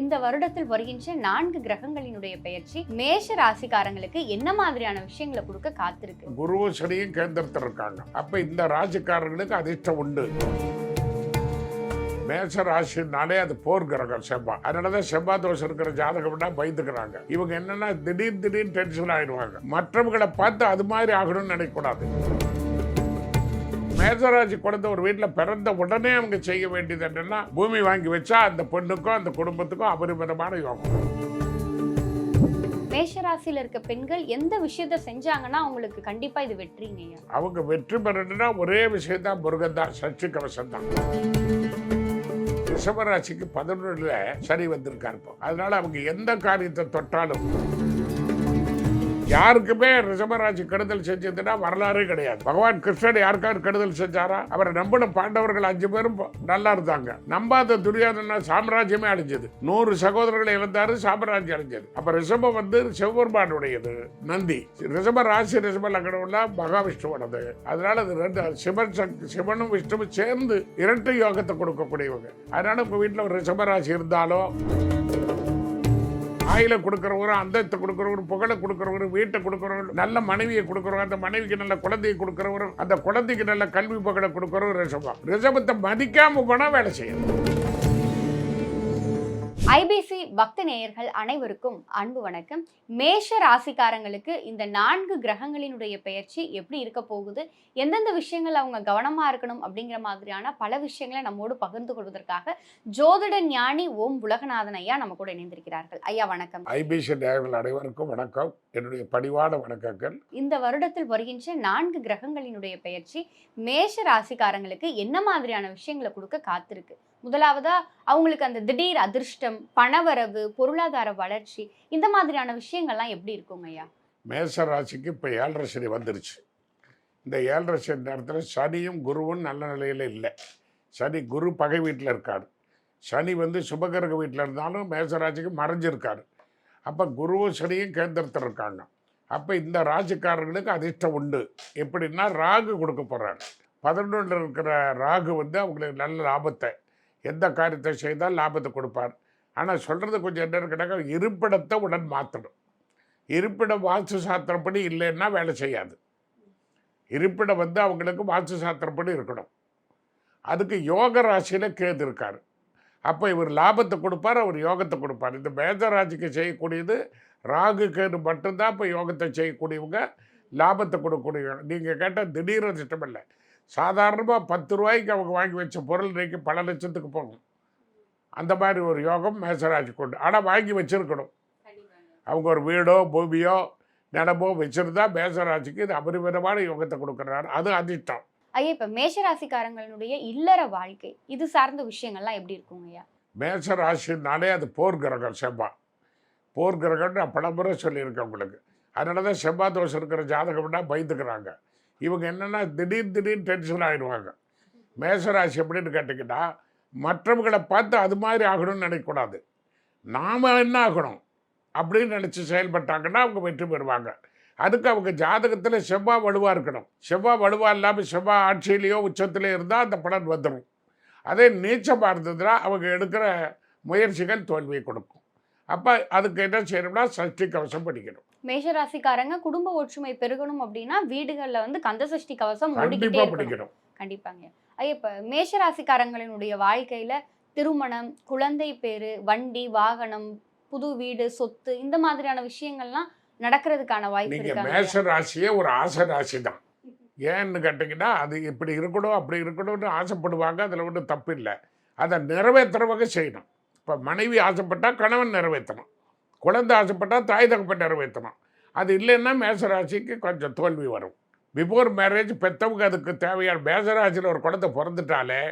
இந்த வருடத்தில் வருகின்ற நான்கு கிரகங்களினுடைய பெயர்ச்சி மேஷ ராசிக்காரங்களுக்கு என்ன மாதிரியான விஷயங்களை கொடுக்க காத்திருக்கு? குருவும் சனியும் கேந்திரத்தில் இருக்காங்க அப்ப இந்த ராசிக்காரர்களுக்கு அதிர்ஷ்டம் உண்டு. மேஷ ராசினாலே அது போர் கிரகம் செவ்வாய். அதனாலதான் செவ்வாய் தோஷம் இருக்கிற ஜாதகம்னா பயந்துக்கிறாங்க. இவங்க என்னன்னா திடீர் திடீர் டென்ஷன் ஆயிடுவாங்க. மற்றவங்களை பார்த்து அது மாதிரி ஆகணும்னு நினைக்கக்கூடாது. மேசராசி குழந்தை ஒரு வீட்டில் பிறந்த உடனே அவங்க செய்ய வேண்டியது என்னன்னா பூமி வாங்கி வச்சா அந்த பெண்ணுக்கும் அந்த குடும்பத்துக்கும் அபரிமிதமான யோகம். மேஷ ராசியில இருக்க பெண்கள் எந்த விஷயத்த செஞ்சாங்கன்னா அவங்களுக்கு கண்டிப்பா இது வெற்றிங்கய்யா அவங்க வெற்றி பெறணும்னா ஒரே விஷயம் தான் முருகன் தான் சஷ்டி கவசம் தான் ரிஷபராசிக்கு பதினொன்றுல சரி வந்திருக்காரு அதனால அவங்க எந்த காரியத்தை தொட்டாலும் யாருக்குமே ரிஷபராசி கெடுதல் செஞ்சதுன்னா வரலாறே கிடையாது. பகவான் கிருஷ்ணன் யாருக்காவது கெடுதல் செஞ்சாரா? அவரை நம்பின பாண்டவர்கள் அஞ்சு பேரும் நல்லா இருந்தாங்க. நம்பாத துரியோதனா சாம்ராஜ்யமே அழிஞ்சது. நூறு சகோதரர்களை இழந்தாரு சாம்ராஜ்யம் அழிஞ்சது. அப்ப ரிஷபம் வந்து சிவபெருமானுடையது. நந்தி. ரிஷப ராசி ரிஷப லக்னம்னா மகாவிஷ்ணுவோடது அதனால அது ரெண்டு சிவன் சிவனும் விஷ்ணுவும் சேர்ந்து இரட்டை யோகத்தை கொடுக்கக்கூடியவங்க. அதனால உங்க வீட்டில் ஒரு ரிஷபராசி இருந்தாலும் ஆயில கொடுக்குறவரும் அந்தத்தை கொடுக்குறவரும் புகழை கொடுக்குறவரும் வீட்டை கொடுக்குறவரும் நல்ல மனைவியை கொடுக்குறவங்க அந்த மனைவிக்கு நல்ல குழந்தையை கொடுக்குறவரும் அந்த குழந்தைக்கு நல்ல கல்வி புகழை கொடுக்குறவரும் ரிஷபம். ரிஷபத்தை மதிக்காம போனால் வேலை செய்யணும் ஐபிசி பக்த நேயர்கள் அனைவருக்கும் அன்பு வணக்கம். மேஷ ராசிக்காரங்களுக்கு இந்த நான்கு கிரகங்களினுடைய பெயர்ச்சி எப்படி இருக்க போகுது? எந்தெந்த விஷயங்கள் அவங்க கவனமா இருக்கணும் அப்படிங்கிற மாதிரியான பல விஷயங்களை நம்மோடு பகிர்ந்து கொள்வதற்காக ஜோதிட ஞானி ஓம் உலகநாதன் ஐயா நம்ம கூட இணைந்திருக்கிறார்கள். ஐயா வணக்கம். ஐபிசி நேயர்கள் அனைவருக்கும் வணக்கம். என்னுடைய பணிவான வணக்கங்கள். இந்த வருடத்தில் வருகின்ற நான்கு கிரகங்களினுடைய பெயர்ச்சி மேஷ ராசிக்காரங்களுக்கு என்ன மாதிரியான விஷயங்களை கொடுக்க காத்திருக்கு? முதலாவதா அவங்களுக்கு அந்த திடீர் அதிர்ஷ்டம் பணவரவு பொருளாதார வளர்ச்சி இந்த மாதிரியான விஷயங்கள்லாம் எப்படி இருக்குங்க ஐயா? மேச ராசிக்கு இப்போ ஏழரை சனி வந்துருச்சு. இந்த ஏழரை சனி நேரத்தில் சனியும் குருவும் நல்ல நிலையில் இல்லை. சனி குரு பகை வீட்டில் இருக்காரு. சனி வந்து சுபகிரக வீட்டில் இருந்தாலும் மேசராசிக்கு மறைஞ்சிருக்காரு. அப்போ குருவும் சனியும் கேந்திரத்தில் இருக்காங்க அப்போ இந்த ராசிக்காரர்களுக்கு அதிர்ஷ்டம் உண்டு. எப்படின்னா ராகு கொடுக்க போகிறாரு பதினொன்றில் இருக்கிற ராகு வந்து அவங்களுக்கு நல்ல லாபத்தை எந்த காரியத்தை செய்தால் லாபத்தை கொடுப்பார் ஆனால் சொல்கிறது கொஞ்சம் என்னன்னு கேட்டால் இருப்பிடத்தை உடன் மாற்றணும் இருப்பிடம் வாஸ்து சாத்திரப்படி இல்லைன்னா வேலை செய்யாது. இருப்பிடம் வந்து அவங்களுக்கு வாஸ்து சாத்திரப்படி இருக்கணும். அதுக்கு யோக ராசியில் கேது இருக்கார். அப்போ இவர் லாபத்தை கொடுப்பார் அவர் யோகத்தை கொடுப்பார். இந்த மேதராஜிக்கு செய்யக்கூடியது ராகு கேது மட்டும்தான் இப்போ யோகத்தை செய்யக்கூடியவங்க லாபத்தை கொடுக்கக்கூடிய நீங்கள் கேட்டால் திடீர் அதிர்ஷ்டம் இல்லை. சாதாரணமாக பத்து ரூபாய்க்கு அவங்க வாங்கி வச்ச பொருள் இன்றைக்கி பல லட்சத்துக்கு போகும். அந்த மாதிரி ஒரு யோகம் மேசராசி கொண்டு ஆனால் வாங்கி வச்சிருக்கணும். அவங்க ஒரு வீடோ பூமியோ நிலமோ வச்சிருந்தா மேசராசிக்கு இது அபரிமிதமான யோகத்தை கொடுக்குறாரு. அது அதிர்ஷ்டம். ஐயா இப்ப மேஷ ராசிக்காரங்களுடைய இல்லற வாழ்க்கை இது சார்ந்த விஷயங்கள்லாம் எப்படி இருக்குங்க ஐயா? மேச ராசினாலே அது போர் கிரகம் செவ்வாய் போர் கிரகம்னு நான் பலமுறை சொல்லியிருக்கேன் உங்களுக்கு. அதனால தான் செவ்வாய் தோஷம் இருக்கிற ஜாதகம்னா பயந்துக்கிறாங்க. இவங்க என்னென்னா திடீர் திடீர் டென்ஷன் ஆகிடுவாங்க மேசராசி எப்படின்னு கேட்டிங்கன்னா மற்றவங்களை பார்த்து அது மாதிரி ஆகணும்னு நினைக்கக்கூடாது. நாம் என்ன ஆகணும் அப்படின்னு நினச்சி செயல்பட்டாங்கன்னா அவங்க வெற்றி பெறுவாங்க. அதுக்கு அவங்க ஜாதகத்தில் செவ்வாய் வலுவாக இருக்கணும். செவ்வாய் வலுவாக இல்லாமல் செவ்வாய் ஆட்சியிலையோ உச்சத்திலையோ இருந்தால் அந்த பலன் வந்துடும் அதே நீச்சமாக இருந்ததுன்னா அவங்க எடுக்கிற முயற்சிகள் தோல்வியை கொடுக்கும். அப்போ அதுக்கு என்ன செய்யணும்னா சஷ்டி கவசம் படிக்கணும். மேஷ ராசிக்காரங்க குடும்ப ஒற்றுமை பெருகணும் அப்படின்னா வீடுகள்ல வந்து கந்த சஷ்டி கவசம் ஓடிக்கிட்டே இருக்கணும். கண்டிப்பாங்க. ஐயா இப்ப மேஷ ராசிக்காரங்களினுடைய வாழ்க்கையில திருமணம் குழந்தை பேரு வண்டி வாகனம் புது வீடு சொத்து இந்த மாதிரியான விஷயங்கள்லாம் நடக்கிறதுக்கான வாய்ப்பு இருக்காங்க. மேஷ ராசியே ஒரு ஆசை ராசி தான் ஏன்னு கேட்டிங்கன்னா அது இப்படி இருக்கணும் அப்படி இருக்கணும்னு ஆசைப்படுவாங்க அதில் ஒன்றும் தப்பு இல்லை. அதை நிறைவேற்றுறவங்க செய்யணும். இப்போ மனைவி ஆசைப்பட்டால் கணவன் நிறைவேற்றணும் குழந்தை ஆசைப்பட்டால் தாய் தகப்பன் நிறைவேற்றணும். அது இல்லைன்னா மேசராசிக்கு கொஞ்சம் தோல்வி வரும். பிஃபோர் மேரேஜ் பெற்றவங்க அதுக்கு தேவையான மேசராசியில் ஒரு குழந்தை பிறந்துட்டாலே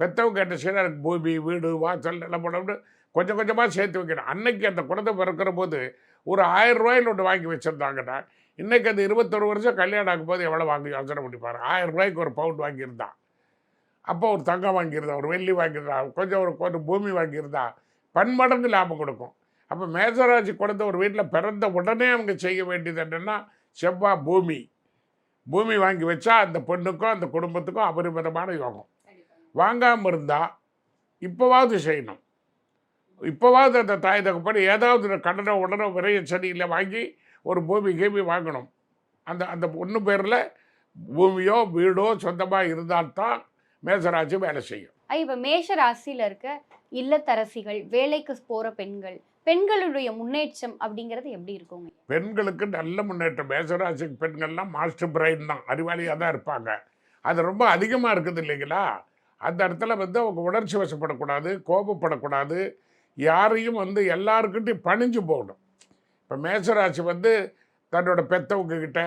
பெற்றவங்க என்ன செய்யணும் அதுக்கு பூமி வீடு வாசல் நிலப்படம்னு கொஞ்சம் கொஞ்சமாக சேர்த்து வைக்கணும். அன்னைக்கு அந்த குழந்தை பிறக்கிற போது ஒரு ஆயிரம் ரூபாயில் ஒன்று வாங்கி வச்சுருந்தாங்கன்னா இன்றைக்கி அது இருபத்தொரு வருஷம் கல்யாணம் ஆகும்போது எவ்வளோ வாங்கி யோசனை பண்ணிப்பாரு ஆயிரம் ரூபாய்க்கு ஒரு பவுண்ட் வாங்கியிருந்தான் அப்போ ஒரு தங்கம் வாங்கியிருந்தா ஒரு வெள்ளி வாங்கியிருந்தா கொஞ்சம் ஒரு கொஞ்சம் பூமி வாங்கியிருந்தா பன்மடங்கு லாபம் கொடுக்கும். அப்போ மேசராசி குழந்தை ஒரு வீட்டில் பிறந்த உடனே அவங்க செய்ய வேண்டியது என்னென்னா செவ்வாய் பூமி. பூமி வாங்கி வச்சா அந்த பொண்ணுக்கும் அந்த குடும்பத்துக்கும் அபரிமிதமான யோகம். வாங்காமல் இருந்தால் இப்போவாவது செய்யணும். இப்போவாவது அந்த தாய் தகப்பன் ஏதாவது கடனை உடனே விரைய சனியில் வாங்கி ஒரு பூமி கேமி வாங்கணும். அந்த அந்த பொண்ணு பேரில் பூமியோ வீடோ சொந்தமாக இருந்தால்தான் மேசராசி வேலை செய்யும். இப்போ இப்ப மேஷ இருக்க இல்லத்தரசிகள் வேலைக்கு போகிற பெண்கள் பெண்களுடைய முன்னேற்றம் அப்படிங்கிறது எப்படி இருக்குங்க? பெண்களுக்கு நல்ல முன்னேற்றம். மேசராசி பெண்கள்லாம் மாஸ்டர் பிரைன் தான். அறிவாளியாக தான் இருப்பாங்க. அது ரொம்ப அதிகமாக இருக்குது இல்லைங்களா? அந்த இடத்துல வந்து அவங்க உணர்ச்சி வசப்படக்கூடாது கோபப்படக்கூடாது. யாரையும் வந்து எல்லாருக்கிட்டையும் பணிஞ்சு போகணும். இப்போ மேசராசி வந்து தன்னோட பெத்தவங்ககிட்ட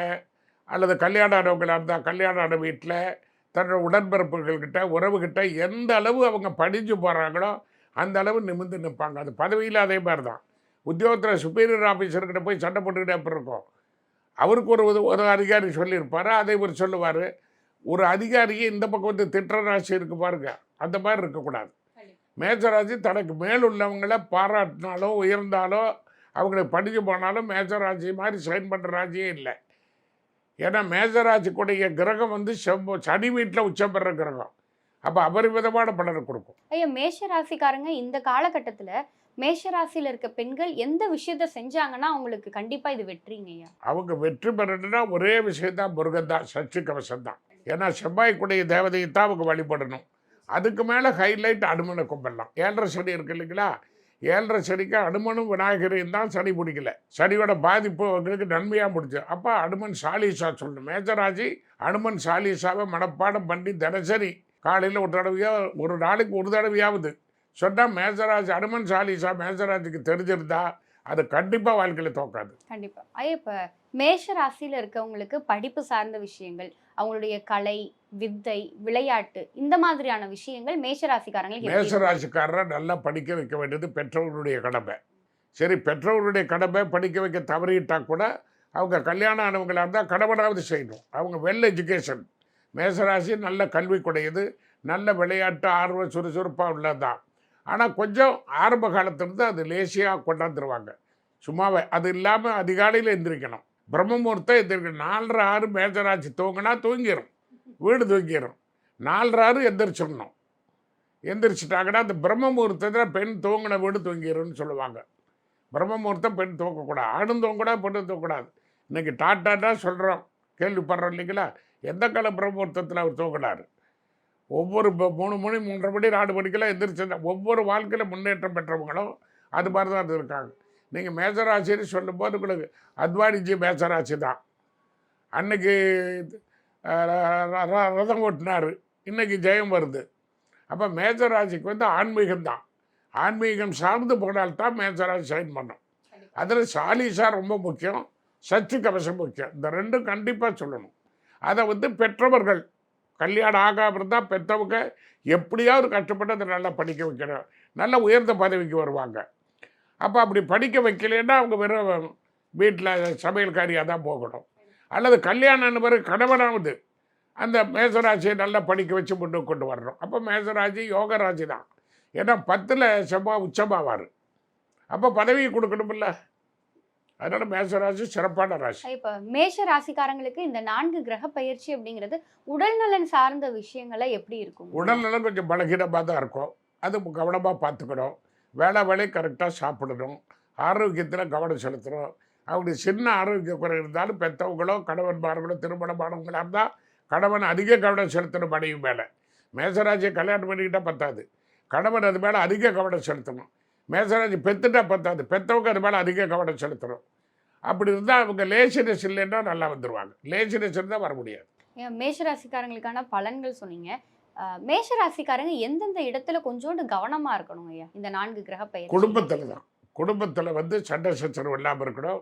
அல்லது கல்யாணம் ஆனவங்களாக இருந்தால் கல்யாணம் ஆன வீட்டில் தன்னோட உடன்பிறப்புகள்கிட்ட உறவுகிட்ட எந்த அளவு அவங்க பணிஞ்சு போகிறாங்களோ அந்த அளவு நிமிர்ந்து நிற்பாங்க. அது பதவியில் அதே மாதிரி தான். உத்தியோகத்தில் சுப்பீரியர் ஆஃபீஸர்கிட்ட போய் சண்டை போட்டுக்கிட்டே எப்படி இருக்கும்? அவருக்கு ஒரு ஒரு- அதிகாரி சொல்லியிருப்பார் அதை இவர் சொல்லுவார். ஒரு அதிகாரியை இந்த பக்கம் வந்து திட்டுற ராசி இருக்கு பாருங்க. அந்த மாதிரி இருக்கக்கூடாது. மேஜராசி தனக்கு மேல் உள்ளவங்களை பாராட்டினாலோ உயர்ந்தாலோ அவங்களுக்கு படிச்சு போனாலும் மேஜராசி மாதிரி சைன் பண்ணுற ராசியே இல்லை. ஏன்னா மேஜராசிக்குடைய கிரகம் வந்து செவ்வ சனி வீட்டில் உச்சம் பெற கிரகம். அப்போ அபரிமிதமான பலனை கொடுக்கும். ஐயா மேஷ ராசிக்காரங்க இந்த காலகட்டத்துல மேஷ ராசியில இருக்க பெண்கள் எந்த விஷயத்த செஞ்சாங்கன்னா அவங்களுக்கு கண்டிப்பா இது வெற்றிங்க ஐயா. அவங்க வெற்றி பெறணும்னா ஒரே விஷயம்தான் முருகன் தான் சச்சு கவசம் தான். ஏன்னா செவ்வாய்க்குடைய தேவதையை தான் அவங்க வழிபடணும். அதுக்கு மேலே ஹைலைட் அனுமனை கும்பிடலாம். ஏழரை சனி இருக்கு இல்லைங்களா? ஏழரை சனிக்கு அனுமனும் விநாயகரையும் தான் சனி பிடிக்கல. சனியோட பாதிப்பு அவங்களுக்கு நன்மையாக முடிச்சு அப்போ அனுமன் சாலிசா சொல்லணும். மேஜராஜி அனுமன் சாலிசாவை மனப்பாடம் பண்ணி தினசரி காலையில் ஒரு தடவையோ ஒரு நாளைக்கு ஒரு தடவையாவது சொன்னால் மேஜராஜ் அனுமன் சாலிசா மேஜராஜுக்கு தெரிஞ்சிருந்தா அது கண்டிப்பாக வாழ்க்கையில் தோக்காது. கண்டிப்பா. ஐயா இப்ப மேஷ ராசியில இருக்கவங்களுக்கு படிப்பு சார்ந்த விஷயங்கள் அவங்களுடைய கலை வித்தை விளையாட்டு இந்த மாதிரியான விஷயங்கள் மேஷ ராசிக்காரங்களுக்கு எப்படி இருக்கும்? மேசராசிக்காரரை நல்லா படிக்க வைக்க வேண்டியது பெற்றோர்களுடைய கடமை. சரி பெற்றோர்களுடைய கடமை படிக்க வைக்க தவறிட்டா கூட அவங்க கல்யாணம் ஆனவங்களாக இருந்தால் கடவுளாவது செய்யணும். அவங்க வெல் எஜுகேஷன் மேசராசி நல்ல கல்விக்குடையது நல்ல விளையாட்டு ஆர்வம் சுறுசுறுப்பாக உள்ளதுதான் ஆனால் கொஞ்சம் ஆரம்ப காலத்திலிருந்து அது லேசியாக கொண்டாந்துருவாங்க. சும்மாவே அது இல்லாமல் அதிகாலையில் எந்திரிக்கணும். பிரம்மமுகூர்த்தம் எந்திரிக்கணும் நாலரை ஆறு மேசராசி தூங்கினா தூங்கிடும் வீடு தூங்கிடும் நாலரை ஆறு எந்திரிச்சிடணும். எந்திரிச்சிட்டாங்கன்னா அந்த பிரம்ம முகூர்த்தத்தில் பெண் தூங்கின வீடு தூங்கிடும்னு சொல்லுவாங்க. பிரம்ம முகூர்த்தம் பெண் தூங்கக்கூடாது. ஆணும் தூங்கக்கூடாது பெண்ணும் தூங்கக்கூடாது. இன்றைக்கி டாட்டாட்டா சொல்கிறோம் கேள்விப்படுறோம் இல்லைங்களா? எந்த கால பிரம்ம முகூர்த்தத்தில் அவர் தூங்கினார்? ஒவ்வொரு மூணு மணி மூன்றரை மணி நாலு மணிக்கெல்லாம் எந்திரிச்சு ஒவ்வொரு வாழ்க்கையில் முன்னேற்றம் பெற்றவங்களும் அது மாதிரி தான் அது இருக்காங்க நீங்கள் மேசராசின்னு சொல்லும்போது உங்களுக்கு அத்வானிஜி மேசராசி தான். அன்னைக்கு ரதம் ஓட்டினார். இன்னைக்கு ஜெயம் வருது. அப்போ மேசராசிக்கு வந்து ஆன்மீகம் தான். ஆன்மீகம் சார்ந்து போனால்தான் மேசராசி சைன் பண்ணும். அதில் சாலிசா ரொம்ப முக்கியம். சச்சு கவசம் முக்கியம். இந்த ரெண்டும் கண்டிப்பாக சொல்லணும். அதை வந்து பெற்றவர்கள். கல்யாணம் ஆகாமல் இருந்தால் பெற்றவங்க எப்படியாவது கஷ்டப்பட்டு அதை நல்லா படிக்க வைக்கணும். நல்ல உயர்ந்த பதவிக்கு வருவாங்க. அப்போ அப்படி படிக்க வைக்கலைன்னா அவங்க வெறும் வீட்டில் சமையல்காரியாக தான் போகணும். அல்லது கல்யாணம் பிறகு கணவனாவது அந்த மேசராசியை நல்லா படிக்க வச்சு முன்னுக்கு கொண்டு வரணும். அப்போ மேசராசி யோகராசி தான். ஏன்னா பத்தில் செவ்வாய் உச்சமாவார். அப்போ பதவி கொடுக்கணுமில்ல. அதனால் மேசராசி சிறப்பான ராசி. இப்ப மேஷ ராசிக்காரங்களுக்கு இந்த நான்கு கிரக பயிற்சி அப்படிங்கிறது உடல் நலன் சார்ந்த விஷயங்களை எப்படி இருக்கும்? உடல்நலம் கொஞ்சம் பலகீனமாக தான் இருக்கும். அது கவனமாக பார்த்துக்கணும். வேலை வேலை கரெக்டாக சாப்பிடணும். ஆரோக்கியத்தில் கவனம் செலுத்தணும். அவங்களுக்கு சின்ன ஆரோக்கிய குறை இருந்தாலும் பெற்றவங்களோ கணவன்மார்களோ திருமணமானவங்களாக இருந்தால் கணவன் அதிக கவனம் செலுத்தணும் மனைவி மேலே. மேசராஜியை கல்யாணம் பண்ணிக்கிட்டா பத்தாது. கணவன் அது மேலே அதிக கவனம் செலுத்தணும். மேசராஜி பெத்துட்டா பத்தாது. பெற்றவங்க அது மேலே அதிக கவனம் செலுத்தணும். அப்படி இருந்தால் அவங்க லேசினஸ் இல்லைன்னா நல்லா வந்துடுவாங்க லேசினஸ் இருந்தால் வர முடியாது. ஏன் மேஷ ராசிக்காரங்களுக்கான பலன்கள் சொன்னீங்க. அஹ், மேஷ ராசிக்காரங்க எந்தெந்த இடத்துல கொஞ்சோண்டு கவனமா இருக்கணும் ஐயா? இந்த நான்கு கிரக பயிற்சி குடும்பத்தில் தான். குடும்பத்தில் வந்து சண்டை சச்சரவு இல்லாமல் இருக்கணும்.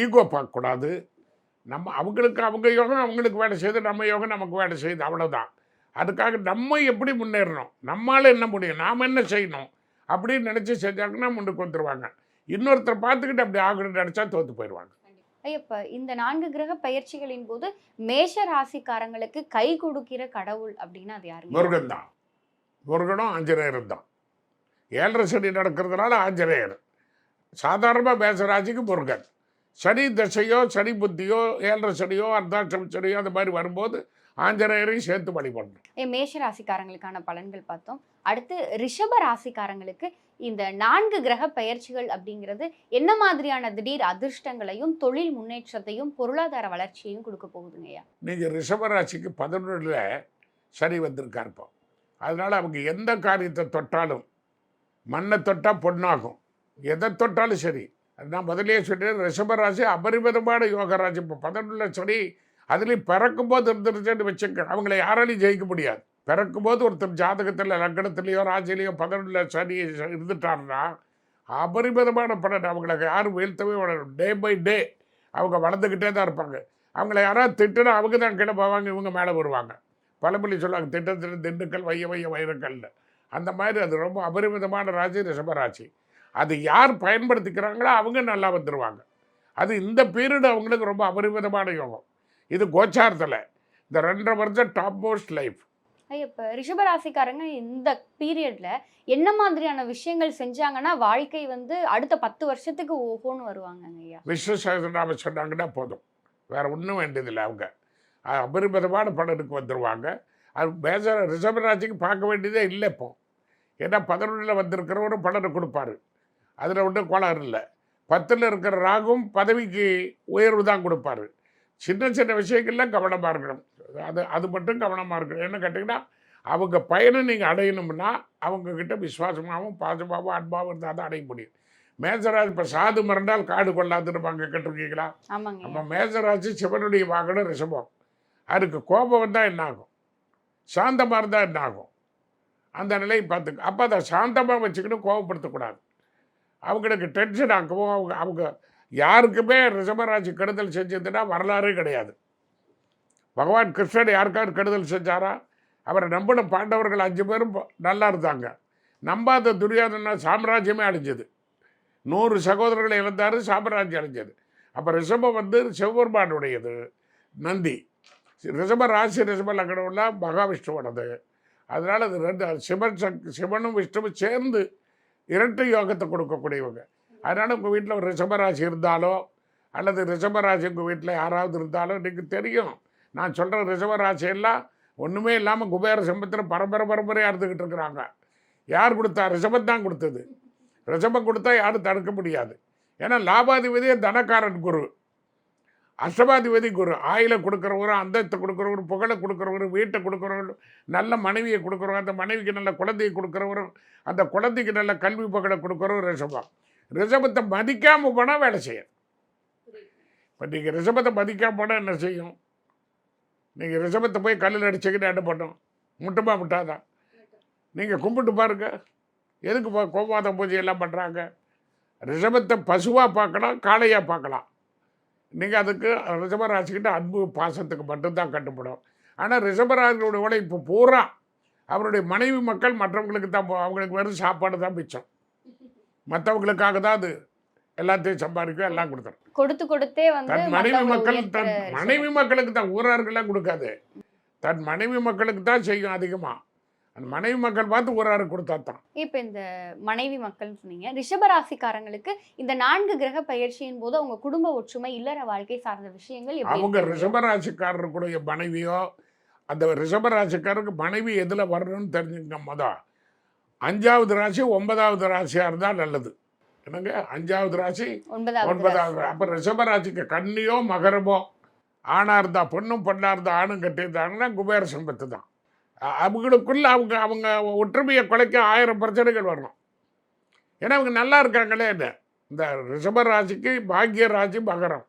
ஈகோ பார்க்கக்கூடாது. நம்ம அவங்களுக்கு அவங்க யோகம் அவங்களுக்கு வேலை செய்யுது. நம்ம யோகம் நமக்கு வேலை செய்யுது. அவ்வளோதான் அதுக்காக நம்ம எப்படி முன்னேறணும்? நம்மளால் என்ன முடியும்? நாம் என்ன செய்யணும்? அப்படின்னு நினச்சி செஞ்சாங்கன்னா முன்னுக்கு வந்துடுவாங்க இன்னொருத்தர் பார்த்துக்கிட்டு அப்படி ஆகணும்னு நினச்சா தோற்று போயிடுவாங்க. ஐயா, இப்ப இந்த நான்கு கிரக பயிற்சிகளின் போது மேஷ ராசிக்காரங்களுக்கு கை கொடுக்கிற கடவுள் அப்படின்னா அது யாரு? முருகன் தான். முருகனும் ஆஞ்சநேயரும் தான். ஏழரை சனி நடக்கிறதுனால ஆஞ்சநேயர். சாதாரணமாக மேசராசிக்கு முருகன். சனி தசையோ சனி புத்தியோ ஏழரை சனியோ அர்த்தாட்சம சனியோ அந்த மாதிரி வரும்போது ஆஞ்சநேயரையும் சேர்த்து வழிபடணும் ஏ மேஷ ராசிக்காரங்களுக்கான பலன்கள் பார்த்தோம். அடுத்து ரிஷப ராசிக்காரங்களுக்கு இந்த நான்கு கிரக பெயர்ச்சிகள் அப்படிங்கிறது என்ன மாதிரியான திடீர் அதிர்ஷ்டங்களையும் தொழில் முன்னேற்றத்தையும் பொருளாதார வளர்ச்சியையும் கொடுக்க போகுதுங்கய்யா நீங்கள் ரிஷபராசிக்கு பதினொன்றில் சனி வந்திருக்கார் இப்போ. அதனால் அவங்க எந்த காரியத்தை தொட்டாலும் மண்ணை தொட்டால் பொண்ணாகும். எதை தொட்டாலும் சரி. நான் முதல்லயே சொல்லிட்டேன் ரிஷபராசி அபரிமிதமான யோகராசி இப்போ பதினொன்றில் சனி அதுலேயும் பிறக்கும்போது இருந்துருச்சுன்னு வச்சுக்க அவங்கள யாராலையும் ஜெயிக்க முடியாது. பிறக்கும்போது ஒருத்தர் ஜாதகத்தில் லக்கணத்துலேயோ ராசிலேயோ பதினொன்றில் சனி இருந்துட்டாருன்னா அபரிமிதமான பலன் அவங்களுக்கு யாரும் வீழ்த்தவே வளரும் டே பை டே அவங்க வளர்ந்துக்கிட்டே தான் இருப்பாங்க. அவங்கள யாராவது திட்டுனா அவங்க தான் கீழே போவாங்க இவங்க மேலே வருவாங்க. பழமொழி சொல்லுவாங்க திட்ட திண்டுக்கல் வைய வைய வைரக்கல்ல அந்த மாதிரி அது ரொம்ப அபரிமிதமான ராசி ரிஷபராசி அது யார் பயன்படுத்திக்கிறாங்களோ அவங்க நல்லா வந்துடுவாங்க அது இந்த பீரியட் அவங்களுக்கு ரொம்ப அபரிமிதமான யோகம். இது கோச்சாரத்தில். இந்த ரெண்டரை வருஷம் டாப் மோஸ்ட் லைஃப் இப்போ ரிஷபராசிக்காரங்க இந்த பீரியட்ல என்ன மாதிரியான விஷயங்கள் செஞ்சாங்கன்னா வாழ்க்கை வந்து அடுத்த பத்து வருஷத்துக்கு ஓஹோன்னு வருவாங்கங்க ஐயா. விஸ்வ சகசிரநாம சொன்னாங்கன்னா போதும். வேற ஒன்றும் வேண்டியதில்லை அவங்க. அபரிமிதமான பலனுக்கு வந்துடுவாங்க அது பேச ரிஷபராசிக்கு பார்க்க வேண்டியதே இல்லை இப்போ. ஏன்னா பதினொன்றில் வந்திருக்கிறவரும் பலனை கொடுப்பாரு. அதில் ஒன்றும் கோளாறு இல்லை. பத்தில் இருக்கிற ராகும் பதவிக்கு உயர்வு தான் கொடுப்பாரு. சின்ன சின்ன விஷயங்கள்லாம் கவனமாக இருக்கணும். அது அது மட்டும் கவனமாக இருக்கணும். என்ன கேட்டிங்கன்னா அவங்க பயனை நீங்கள் அடையணும்னா அவங்கக்கிட்ட விசுவாசமாகவும் பாசமாகவும் அன்பாகவும் இருந்தால் தான் அடைய முடியும். மேசராஜ் இப்போ சாது மறந்தால் காடு கொள்ளாதுன்னு கேட்டிருக்கீங்களா? நம்ம மேசராசி சிவனுடைய வாகனம் ரிஷபம். அதுக்கு கோபம் வந்தால் என்ன ஆகும்? சாந்தமாக இருந்தால் என்ன ஆகும்? அந்த நிலையை பார்த்துக்க. அப்போ அதை சாந்தமாக வச்சுக்கிட்டு கோபப்படுத்தக்கூடாது. அவங்களுக்கு டென்ஷன் ஆக்கவும் அவங்க அவங்க யாருக்குமே ரிஷபராசி கெடுதல் செஞ்சதுன்னா வரலாறே கிடையாது. பகவான் கிருஷ்ணன் யாருக்காவது கெடுதல் செஞ்சாரா? அவரை நம்பின பாண்டவர்கள் அஞ்சு பேரும் நல்லா இருந்தாங்க. நம்பாத துரியாதனா சாம்ராஜ்யமே அழிஞ்சது. நூறு சகோதரர்களை இழந்தார் சாம்ராஜ்யம் அழிஞ்சது. அப்போ ரிஷபம் வந்து சிவபெருமானுடையது. நந்தி. ரிஷப ராசி ரிஷப லக்னம்லாம் மகாவிஷ்ணுவோடது அதனால் அது ரெண்டு சிவன் சக் சிவனும் விஷ்ணுவும் சேர்ந்து இரட்டை யோகத்தை கொடுக்கக்கூடியவங்க. அதனால் உங்கள் வீட்டில் ஒரு ரிஷபராசி இருந்தாலோ அல்லது ரிஷபராசி உங்கள் வீட்டில் யாராவது இருந்தாலோ எனக்கு தெரியும். நான் சொல்கிற ரிஷபராசியெல்லாம் ஒன்றுமே இல்லாமல் குபேர சம்பத்தில் பரம்பரை பரம்பரையாக இருந்துக்கிட்டு இருக்கிறாங்க. யார் கொடுத்தா ரிஷபம் தான் கொடுத்தது? ரிஷபம் கொடுத்தா யாரும் தடுக்க முடியாது. ஏன்னா லாபாதிபதியே தனக்காரன் குரு. அஷ்டபாதிபதி குரு. ஆயில கொடுக்குறவரு அந்தத்தை கொடுக்குறவரு புகழை கொடுக்குறவர் வீட்டை கொடுக்குறவர் நல்ல மனைவியை கொடுக்குறவர் அந்த மனைவிக்கு நல்ல குழந்தையை கொடுக்குறவரும் அந்த குழந்தைக்கு நல்ல கல்வி புகழை கொடுக்குறவர் ரிஷபம். ரிஷபத்தை மதிக்காமல் போனால் வேலை செய்யும். இப்போ நீங்கள் ரிஷபத்தை மதிக்காமல் போனால் என்ன செய்யும்? நீங்கள் ரிஷபத்தை போய் கல்லில் அடிச்சுக்கிட்டு என்ன பண்ணும்? முட்டுமா முட்டாதான் நீங்கள் கும்பிட்டு பாருங்க. எதுக்கு இப்போ கோமாத பூஜை எல்லாம் பண்ணுறாங்க ரிஷபத்தை பசுவாக பார்க்கலாம் காளையாக பார்க்கலாம். நீங்கள் அதுக்கு ரிஷபராசிக்கிட்ட அன்பு பாசத்துக்கு மட்டும்தான் கட்டுப்படும். ஆனால் ரிஷபராசியோட உழைப்பு பூரா அவருடைய மனைவி மக்கள் மற்றவங்களுக்கு தான் போ- அவங்களுக்கு வெறும் சாப்பாடு தான் மிச்சம். மற்றவங்களுக்காக தான் அது எல்லாத்தையும் சம்பாதிக்கும் எல்லாம் கொடுத்துரும். கொடுத்து கொடுத்தே வந்து மனைவி மக்கள் தன். மனைவி மக்களுக்கு தான் ஊராருக்கெல்லாம் கொடுக்காது. தன் மனைவி மக்களுக்கு தான் செய்யும் அதிகமாக அந்த மனைவி மக்கள் பார்த்து ஊராருக்கு கொடுத்தா தான். இப்ப இந்த மனைவி மக்கள்னு சொன்னீங்க ரிஷபராசிக்காரங்களுக்கு இந்த நான்கு கிரக பயிற்சியின் போது அவங்க குடும்ப ஒற்றுமை இல்லற வாழ்க்கை சார்ந்த விஷயங்கள் அவங்க? ரிஷபராசிக்காரருக்குடைய மனைவியோ அந்த ரிஷபராசிக்காரருக்கு மனைவி எதில் வரணும்னு தெரிஞ்சுங்க மொதல். அஞ்சாவது ராசி ஒன்பதாவது ராசியாக இருந்தால் நல்லது. என்னங்க? அஞ்சாவது ராசி ஒன்பதாவது அப்போ ரிஷபராசிக்கு கன்னியோ மகரமோ ஆணாக இருந்தா பொண்ணும் பொண்ணாக இருந்தா ஆணும் கட்டியிருந்தாங்கன்னா குபேர சம்பத்து தான். அவங்களுக்குள்ள அவங்க அவங்க ஒற்றுமையை குலைக்க ஆயிரம் பிரச்சனைகள் வரணும். ஏன்னா அவங்க நல்லா இருக்காங்களே என்ன? இந்த ரிஷபராசிக்கு பாக்கிய ராசி மகரம்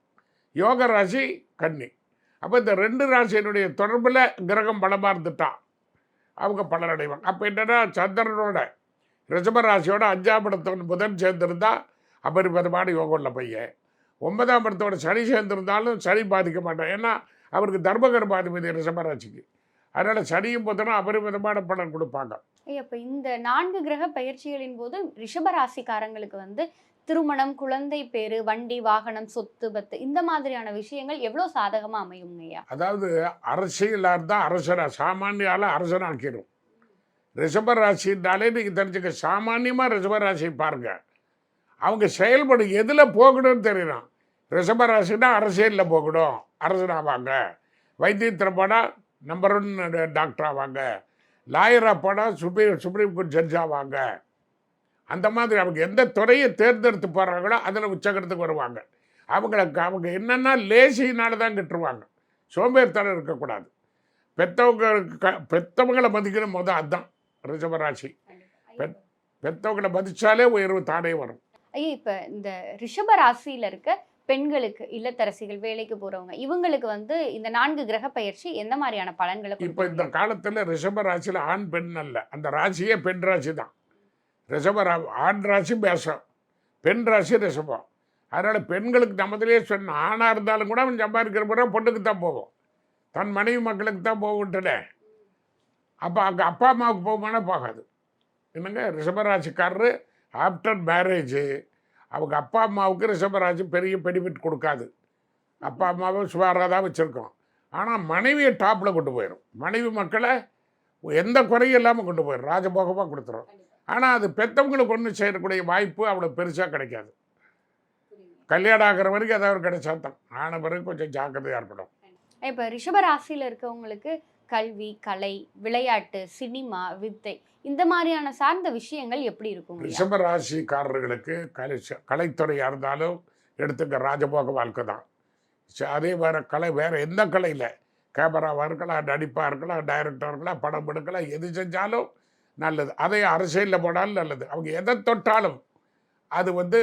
யோக ராசி கன்னி. அப்போ இந்த ரெண்டு ராசியினுடைய தொடர்பில் கிரகம் பலமாக இருந்துட்டா. அவங்க பலனடைவாங்க. அப்போ என்னன்னா சந்திரனோட ரிஷபராசியோட அஞ்சாம் இடத்தோட புதன் சேர்ந்திருந்தா அபரிமிதமான யோகம் உள்ள பையன் ஒன்பதாம் இடத்தோட சனி சேர்ந்திருந்தாலும் சனி பாதிக்க மாட்டான். ஏன்னா அவருக்கு தர்மகர்மாதிபதி ரிஷபராசிக்கு. அதனால் சனியும் புதனும் அபரிமிதமான பலன் கொடுப்பாங்க. இப்போ இந்த நான்கு கிரக பயிற்சிகளின் போது ரிஷபராசிக்காரங்களுக்கு வந்து திருமணம் குழந்தை பேரு வண்டி வாகனம் சொத்து பத்து இந்த மாதிரியான விஷயங்கள் எவ்வளவு சாதகமா அமையுங்க ஐயா? அதாவது அரசியலாக இருந்தால் அரசனா சாமானியால அரசனாக்கிடும் ரிஷபராசினாலே நீங்கள் தெரிஞ்சுக்க சாமானியமாக ரிஷபராசியை பாருங்க. அவங்க செயல்படும் எதில் போகணும்னு தெரியணும் ரிஷபராசினா அரசியலில் போகணும் அரசனாவாங்க வைத்தியத்தில் போனால் நம்பர் ஒன் டாக்டர் ஆவாங்க. லாயராக போனால் சுப்ரீம் சுப்ரீம் கோர்ட் ஜட்ஜ் ஆவாங்க. அந்த மாதிரி அவங்க எந்த துறையை தேர்ந்தெடுத்து போகிறாங்களோ அதில் உச்சகரத்துக்கு வருவாங்க. அவங்களுக்கு அவங்க என்னென்னா லேசினால தான் கட்டுருவாங்க. சோம்பேறித்தனம் இருக்கக்கூடாது. பெற்றவங்களுக்கு க- பெத்தவங்களை மதிக்கணும் முதல் அதுதான் ரிஷபராசி பெண். பெற்றவங்களை மதித்தாலே உயர்வு தானே வரும். ஐயா இப்ப இந்த ரிஷப ராசியில இருக்க பெண்களுக்கு இல்லத்தரசிகள் வேலைக்கு போறவங்க இவங்களுக்கு வந்து இந்த நான்கு கிரக பயிற்சி எந்த மாதிரியான பலன்களை இப்போ இந்த காலத்தில் ரிஷப ராசியில் ஆண் பெண் அல்ல. அந்த ராசியே பெண் ராசி தான் ரிஷப ஆண் ராசி பேசம் பெண் ராசி ரிஷபம் அதனால் பெண்களுக்கு நம்மதிலே சொன்ன ஆணாக இருந்தாலும் கூட அவன் சம்பாதிக்கிற பிறகு பொண்ணுக்கு தான் போகும். தன் மனைவி மக்களுக்கு தான் போகும்ட்டுனே அப்போ அங்கே அப்பா அம்மாவுக்கு போகுமானா போகாது. என்னங்க? ரிஷபராசிக்காரரு ஆஃப்டர் மேரேஜு அவங்க அப்பா அம்மாவுக்கு ரிஷபராசி பெரிய பெனிஃபிட் கொடுக்காது. அப்பா அம்மாவை சுமாராக தான் வச்சுருக்கோம் ஆனால் மனைவியை டாப்பில் கொண்டு போயிடும் மனைவி மக்களை எந்த குறையும் இல்லாமல் கொண்டு போயிடும் ராஜபோகமாக கொடுத்துரும். ஆனால் அது பெற்றவங்களுக்கு ஒன்று செய்யக்கூடிய வாய்ப்பு அவ்வளோ பெருசாக கிடைக்காது. கல்யாணம் ஆகிற வரைக்கும் ஏதாவது கிடைச்சா தான். ஆன பிறகு கொஞ்சம் ஜாக்கிரதையாக இருக்கணும். இப்ப ரிஷப ராசியில இருக்கவங்களுக்கு கல்வி கலை விளையாட்டு சினிமா வித்தை இந்த மாதிரியான சார்ந்த விஷயங்கள் எப்படி இருக்கும் ரிஷப ராசிக்காரர்களுக்கு கலை கலைத்துறையாக இருந்தாலும் எடுத்துக்க ராஜபோக வாழ்க்கை தான். அதே வேறு கலை வேறு எந்த கலையில்? கேமராவாக இருக்கலாம் நடிப்பாக இருக்கலாம் டைரக்டராக இருக்கலாம் படம் எடுக்கலாம் எது செஞ்சாலும் நல்லது. அதை அரசியலில் போனாலும் நல்லது. அவங்க எதை தொட்டாலும் அது வந்து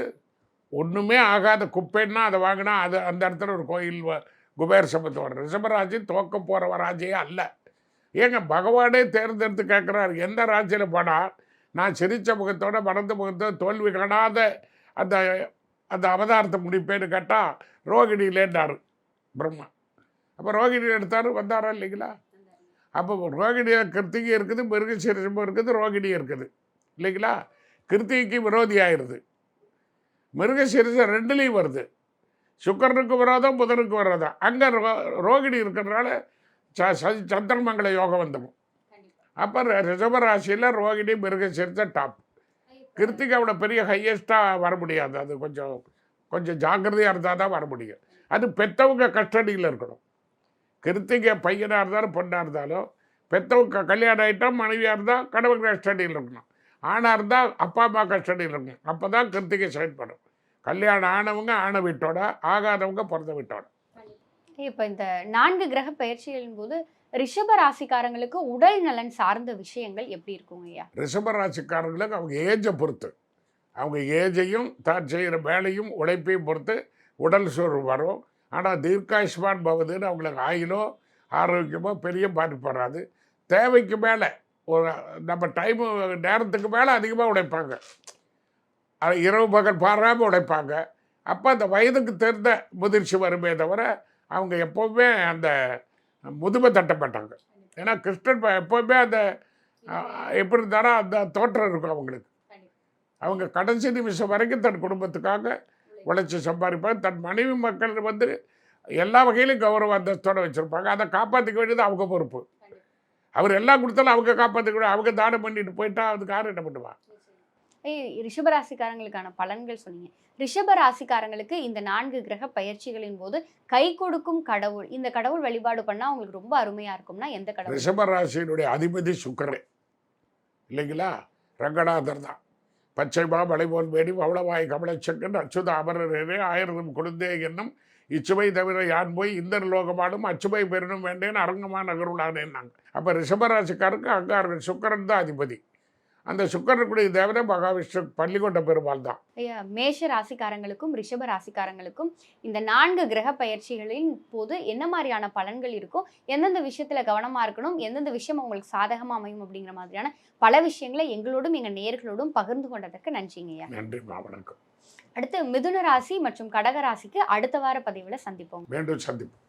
ஒன்றுமே ஆகாத குப்பைன்னா அதை வாங்கினா அது அந்த இடத்துல ஒரு கோயில் குபேர் குபேர சம்பத்து வரும் ரிஷபராஜி துவக்க போகிற ராஜையே அல்ல. ஏங்க பகவானே தேர்ந்தெடுத்து கேட்குறாரு. எந்த ராஜ்யில் போனால் நான் சிரித்த முகத்தோட மறந்த முகத்தோட தோல்வி காணாத அந்த அந்த அவதாரத்தை முடிப்பேன்னு கேட்டால் ரோகிணியிலேன்றார் பிரம்மா. அப்போ ரோகிணி எடுத்தார் வந்தாரா இல்லைங்களா? அப்போ ரோகிணியில் கிருத்திகை இருக்குது மிருகசீரிசமும் இருக்குது ரோகிணி இருக்குது. இல்லைங்களா? கிருத்திகைக்கு விரோதி ஆயிடுது மிருகசீரிசம் ரெண்டுலேயும் வருது. சுக்கரனுக்கு விரோதம் புதனுக்கு விரோதம். அங்கே ரோ ரோகிணி இருக்கிறதுனால ச ச- சந்திரமங்கல யோகம் வந்துடும். அப்போ ரிஷபராசியில் ரோகிணி மிருகசீரிசம் டாப் கிருத்திகாவோட பெரிய ஹையஸ்ட்டாக வர முடியாது. அது கொஞ்சம் கொஞ்சம் ஜாக்கிரதையாக இருந்தால் தான் வர முடியும். அது பெற்றவங்க கஸ்டடியில் இருக்கணும். கிருத்திகை பையனாக இருந்தாலும் பொண்ணாக இருந்தாலும் பெற்றவங்க கல்யாணம் ஆகிட்டா மனைவியாக இருந்தால் கணவன் கஸ்டடியில் இருக்கணும். ஆணாக இருந்தால் அப்பா அம்மா கஸ்டடியில் இருக்கணும். அப்போ தான் கிருத்திகை செயல்படும். கல்யாணம் ஆனவங்க ஆன வீட்டோட ஆகாதவங்க பிறந்த வீட்டோட. இப்ப இந்த நான்கு கிரக பயிற்சிகளின் போது ரிஷப ராசிக்காரங்களுக்கு உடல் நலன் சார்ந்த விஷயங்கள் எப்படி இருக்குங்க ஐயா? ரிஷபராசிக்காரங்களுக்கு அவங்க ஏஜை பொறுத்து. அவங்க ஏஜையும் தான் செய்கிற வேலையும் உழைப்பையும் பொறுத்து உடல் சோர்வு வரும். ஆனால் தீர்க்காயுஷ்மான் பவதுன்னு அவங்களுக்கு ஆயிலோ ஆரோக்கியமோ பெரிய பாதிப்பு வராது. தேவைக்கு மேலே ஒரு நம்ம டைமு நேரத்துக்கு மேலே அதிகமாக உழைப்பாங்க அது இரவு பகல் பாராமல் உழைப்பாங்க அப்போ அந்த வயதுக்கு தெரிந்த முதிர்ச்சி வருமே தவிர அவங்க எப்போவுமே அந்த முதுமை தட்ட மாட்டாங்க. ஏன்னா கிறிஸ்டன் எப்போவுமே அந்த எப்படி இருந்தாலும் அந்த தோற்றம் இருக்கும் அவங்களுக்கு. அவங்க கடைசி நிமிஷம் வரைக்கும் தன் குடும்பத்துக்காக உழைச்சி சம்பாதிப்பாங்க தன் மனைவி மக்கள் வந்து எல்லா வகையிலும் கௌரவ அந்தஸ்தோடு வச்சுருப்பாங்க. அதை காப்பாற்றிக்க வேண்டியது அவங்க பொறுப்பு. அவர் எல்லாம் கொடுத்தாலும் அவங்க காப்பாற்றிக்க அவங்க தானம் பண்ணிட்டு போயிட்டா அதுக்கு யார் என்ன பண்ணுவா? ஏய் ரிஷப ராசிக்காரங்களுக்கான பலன்கள் சொன்னீங்க. ரிஷப ராசிக்காரங்களுக்கு இந்த நான்கு கிரக பயிற்சிகளின் போது கை கொடுக்கும் கடவுள் இந்த கடவுள் வழிபாடு பண்ணா அவங்களுக்கு ரொம்ப அருமையா இருக்கும்னா எந்த கடவுள்? ரிஷபராசியினுடைய அதிபதி சுக்கரன். இல்லைங்களா? ரங்கநாதர் தான். பச்சைமா மலைபோல் வேடி பவளவாய் கமலச்சக்கன் அச்சுத அமரரே ஆயிரதும் கொடுந்தே என்னும் இச்சுவை தவிர யான் போய் இந்தர் லோகமாடும் அச்சுவை பெறணும் வேண்டேன்னு அரங்கமா நகருளானேன்னாங்க அப்போ ரிஷபராசிக்காருக்கு அங்கார்கள் சுக்கரன் தான் அதிபதி. அந்த சுக்கரனுக்குடைய தேவதை மகாவிஷ்ணு பள்ளிக்கொண்ட பெருமாள் தான். ஐயா மேஷ ராசிக்காரங்களுக்கும் ரிஷப ராசிக்காரங்களுக்கும் இந்த நான்கு கிரக பயிற்சிகளின் போது என்ன மாதிரியான பலன்கள் இருக்கும் எந்தெந்த விஷயத்துல கவனமா இருக்கணும் எந்தெந்த விஷயம் உங்களுக்கு சாதகமா அமையும் அப்படிங்கிற மாதிரியான பல விஷயங்களை எங்களோடும் எங்க நேயர்களோடும் பகிர்ந்து கொண்டதற்கு நன்றிங்க ஐயா. நன்றி வணக்கம். அடுத்து மிதுன ராசி மற்றும் கடக ராசிக்கு அடுத்த வார பதிவுல சந்திப்போம். மீண்டும் சந்திப்போம்.